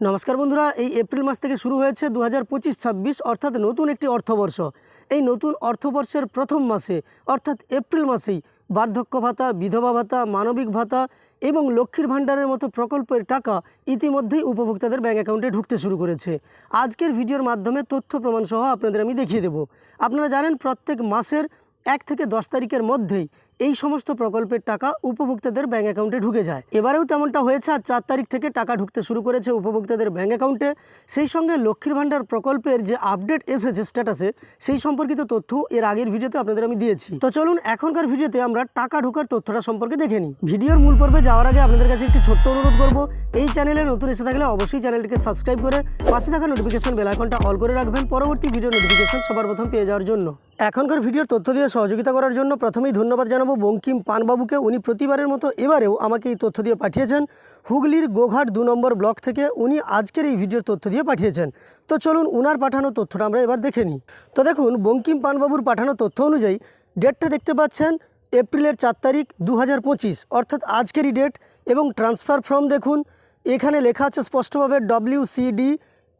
নমস্কার বন্ধুরা, এই এপ্রিল মাস থেকে শুরু হয়েছে দু হাজার পঁচিশ ছাব্বিশ, অর্থাৎ নতুন একটি অর্থবর্ষ। এই নতুন অর্থবর্ষের প্রথম মাসে, অর্থাৎ এপ্রিল মাসেই, বার্ধক্য ভাতা, বিধবা ভাতা, মানবিক ভাতা এবং লক্ষ্মীর ভাণ্ডারের মতো প্রকল্পের টাকা ইতিমধ্যেই উপভোক্তাদের ব্যাঙ্ক অ্যাকাউন্টে ঢুকতে শুরু করেছে। আজকের ভিডিওর মাধ্যমে তথ্য প্রমাণ সহ আপনাদের আমি দেখিয়ে দেব। আপনারা জানেন, প্রত্যেক মাসের এক থেকে দশ তারিখের মধ্যেই এই সমস্ত প্রকল্পের টাকা উপভোক্তাদের ব্যাঙ্ক অ্যাকাউন্টে ঢুকে যায়। এবারেও তেমনটা হয়েছে আর চার তারিখ থেকে টাকা ঢুকতে শুরু করেছে উপভোক্তাদের ব্যাঙ্ক অ্যাকাউন্টে। সেই সঙ্গে লক্ষ্মীর ভাণ্ডার প্রকল্পের যে আপডেট এসেছে স্ট্যাটাসে, সেই সম্পর্কিত তথ্য এর আগের ভিডিওতে আপনাদের আমি দিয়েছি। তো চলুন এখনকার ভিডিওতে আমরা টাকা ঢোকার তথ্যটা সম্পর্কে দেখে নিই। ভিডিওর মূল পর্বে যাওয়ার আগে আপনাদের কাছে একটি ছোট্ট অনুরোধ করব, এই চ্যানেলে নতুন এসে থাকলে অবশ্যই চ্যানেলটিকে সাবস্ক্রাইব করে পাশে থাকা নোটিফিকেশন বেল আইকনটা অল করে রাখবেন। পরবর্তী ভিডিও নোটিফিকেশন সবার প্রথম পেয়ে যাওয়ার জন্য। এখনকার ভিডিওর তথ্য দিয়ে সহযোগিতা করার জন্য প্রথমেই ধন্যবাদ জানাব বঙ্কিম পানবাবুকে। উনি প্রতিবারের মতো এবারেও আমাকে এই তথ্য দিয়ে পাঠিয়েছেন। হুগলির গোঘাট দু নম্বর ব্লক থেকে উনি আজকের এই ভিডিওর তথ্য দিয়ে পাঠিয়েছেন। তো চলুন উনার পাঠানো তথ্যটা আমরা এবার দেখে নিই। তো দেখুন, বঙ্কিম পানবাবুর পাঠানো তথ্য অনুযায়ী ডেটটা দেখতে পাচ্ছেন এপ্রিলের চার তারিখ দু হাজার পঁচিশ, অর্থাৎ আজকেরই ডেট এবং ট্রান্সফার ফর্ম দেখুন। এখানে লেখা আছে স্পষ্টভাবে ডব্লিউসিডি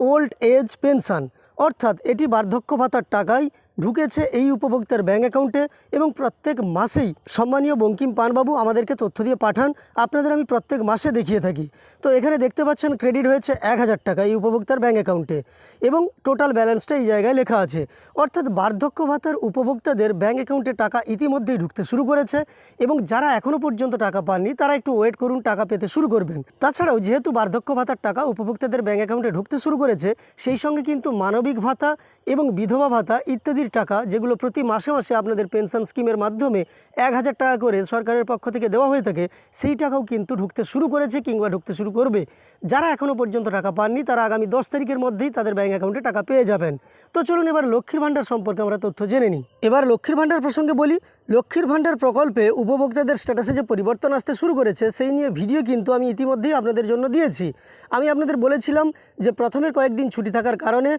ওল্ড এজ পেনশন, অর্থাৎ এটি বার্ধক্য ভাতার টাকায় ঢুকেছে এই উপভোক্তার ব্যাঙ্ক অ্যাকাউন্টে এবং প্রত্যেক মাসেই সম্মানীয় বঙ্কিম পানবাবু আমাদেরকে তথ্য দিয়ে পাঠান। আপনাদের আমি প্রত্যেক মাসে দেখিয়ে থাকি। তো এখানে দেখতে পাচ্ছেন, ক্রেডিট হয়েছে এক হাজার টাকা এই উপভোক্তার ব্যাঙ্ক অ্যাকাউন্টে এবং টোটাল ব্যালেন্সটা এই জায়গায় লেখা আছে। অর্থাৎ বার্ধক্য ভাতার উপভোক্তাদের ব্যাঙ্ক অ্যাকাউন্টে টাকা ইতিমধ্যেই ঢুকতে শুরু করেছে এবং যারা এখনও পর্যন্ত টাকা পাননি, তারা একটু ওয়েট করুন, টাকা পেতে শুরু করবেন। তাছাড়াও যেহেতু বার্ধক্য ভাতার টাকা উপভোক্তাদের ব্যাঙ্ক অ্যাকাউন্টে ঢুকতে শুরু করেছে, সেই সঙ্গে কিন্তু মানবিক ভাতা এবং বিধবা ভাতা ইত্যাদির টাকা, যেগুলো প্রতি মাসে মাসে আপনাদের পেনশন স্কিমের মাধ্যমে এক হাজার টাকা করে সরকারের পক্ষ থেকে দেওয়া হয়ে থাকে, সেই টাকাও কিন্তু ঢুকতে শুরু করেছে কিংবা ঢুকতে শুরু করবে। যারা এখনও পর্যন্ত টাকা পাননি, তারা আগামী দশ তারিখের মধ্যেই তাদের ব্যাঙ্ক অ্যাকাউন্টে টাকা পেয়ে যাবেন। তো চলুন এবার লক্ষ্মীর ভাণ্ডার সম্পর্কে আমরা তথ্য জেনে নিই। এবার লক্ষ্মীর ভাণ্ডার প্রসঙ্গে বলি, লক্ষ্মীর ভাণ্ডার প্রকল্পে উপভোক্তাদের স্ট্যাটাসে যে পরিবর্তন আসতে শুরু করেছে, সেই নিয়ে ভিডিও কিন্তু আমি ইতিমধ্যেই আপনাদের জন্য দিয়েছি। আমি আপনাদের বলেছিলাম যে প্রথমের কয়েকদিন ছুটি থাকার কারণে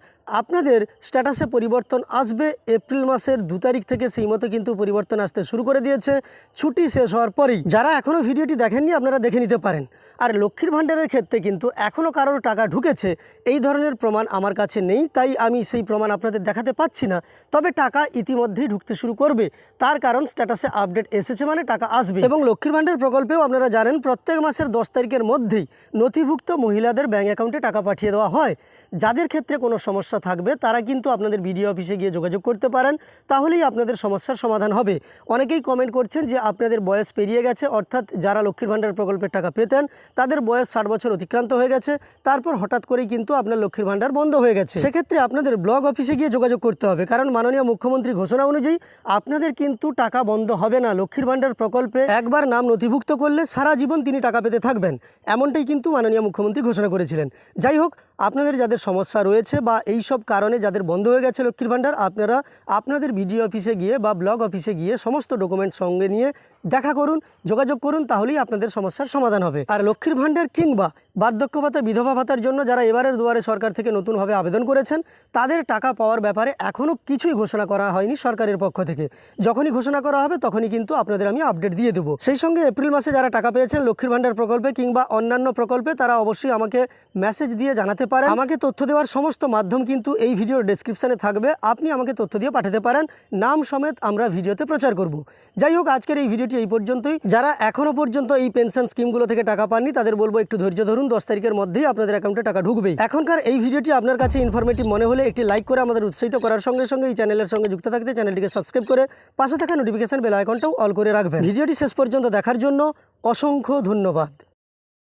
আপনাদের স্ট্যাটাসে পরিবর্তন আসবে এপ্রিল মাসের দু তারিখ থেকে সেই মতো কিন্তু পরিবর্তন আসতে শুরু করে দিয়েছে। ছুটি শেষ হওয়ার পরেই যারা এখনও ভিডিওটি দেখেননি আপনারা দেখে নিতে পারেন। আর লক্ষ্মীর ভাণ্ডারের ক্ষেত্রে কিন্তু এখনও কারোর টাকা ঢুকেছে, এই ধরনের প্রমাণ আমার কাছে নেই, তাই আমি সেই প্রমাণ আপনাদের দেখাতে পাচ্ছি না। তবে টাকা ইতিমধ্যেই ঢুকতে শুরু করবে, তার কারণ স্ট্যাটাসে আপডেট এসেছে মানে টাকা আসবে। এবং লক্ষ্মীর ভাণ্ডার প্রকল্পেও আপনারা জানেন, প্রত্যেক মাসের দশ তারিখের মধ্যেই নথিভুক্ত মহিলাদের ব্যাঙ্ক অ্যাকাউন্টে টাকা পাঠিয়ে দেওয়া হয়। যাদের ক্ষেত্রে কোনো সমস্যা থাকবে, তারা কিন্তু আপনাদের বিডিও অফিসে গিয়ে যোগাযোগ করতে পারেন, তাহলেই আপনাদের সমস্যার সমাধান হবে। অনেকেই কমেন্ট করছেন যে আপনাদের বয়স পেরিয়ে গেছে, অর্থাৎ যারা লক্ষ্মীর ভাণ্ডার প্রকল্পের টাকা পেতেন, তাদের বয়স ষাট বছর অতিক্রান্ত হয়ে গেছে, তারপর হঠাৎ করেই কিন্তু আপনার লক্ষ্মীর ভাণ্ডার বন্ধ হয়ে গেছে। সেক্ষেত্রে আপনাদের ব্লক অফিসে গিয়ে যোগাযোগ করতে হবে, কারণ মাননীয় মুখ্যমন্ত্রী ঘোষণা অনুযায়ী আপনাদের কিন্তু টাকা বন্ধ হবে না। লক্ষ্মীর ভাণ্ডার প্রকল্পে একবার নাম নথিভুক্ত করলে সারা জীবন তিনি টাকা পেতে থাকবেন, এমনটাই কিন্তু মাননীয় মুখ্যমন্ত্রী ঘোষণা করেছিলেন। যাই হোক আপনাদের যাদের সমস্যা রয়েছে বা এই সব কারণে যাদের বন্ধ হয়ে গেছে লক্ষ্মীর ভাণ্ডার, আপনারা আপনাদের বিডিও অফিসে গিয়ে বা ব্লক অফিসে গিয়ে সমস্ত ডকুমেন্ট সঙ্গে নিয়ে দেখা করুন, যোগাযোগ করুন, তাহলেই আপনাদের সমস্যার সমাধান হবে। আর লক্ষ্মীর ভাণ্ডার কিংবা বার্ধক্য ভাতা, বিধবা ভাতার জন্য যারা এবারের দুয়ারে সরকার থেকে নতুনভাবে আবেদন করেছেন, তাদের টাকা পাওয়ার ব্যাপারে এখনও কিছুই ঘোষণা করা হয়নি সরকারের পক্ষ থেকে। যখনই ঘোষণা করা হবে, তখনই কিন্তু আপনাদের আমি আপডেট দিয়ে দেবো। সেই সঙ্গে এপ্রিল মাসে যারা টাকা পেয়েছেন লক্ষ্মীর ভাণ্ডার প্রকল্পে কিংবা অন্যান্য প্রকল্পে, তারা অবশ্যই আমাকে মেসেজ দিয়ে জানাতে পারেন। আমাকে তথ্য দেওয়ার সমস্ত মাধ্যম কিন্তু এই ভিডিওর ডেসক্রিপশানে থাকবে। আপনি আমাকে তথ্য দিয়ে পাঠাতে পারেন। নাম সমেত আমরা ভিডিওতে প্রচার করব। যাই হোক, আজকের এই ভিডিওটি এই পর্যন্তই। যারা এখনও পর্যন্ত এই পেনশন স্কিমগুলো থেকে টাকা পাননি, তাদের বলব একটু ধৈর্য ধরুন। দশ তারিখের মধ্যেই আপনাদের অ্যাকাউন্টে টাকা ঢুকবেই। এখনকার এই ভিডিওটি আপনার কাছে ইনফরমেটিভ মনে হলে একটি লাইক করে আমাদের উৎসাহিত করার সঙ্গে সঙ্গে এই চ্যানেলের সঙ্গে যুক্ত থাকতে চ্যানেলটিকে সাবস্ক্রাইব করে পাশে থাকা নোটিফিকেশন বেল আইকনটাও অল করে রাখবেন। ভিডিওটি শেষ পর্যন্ত দেখার জন্য অসংখ্য ধন্যবাদ।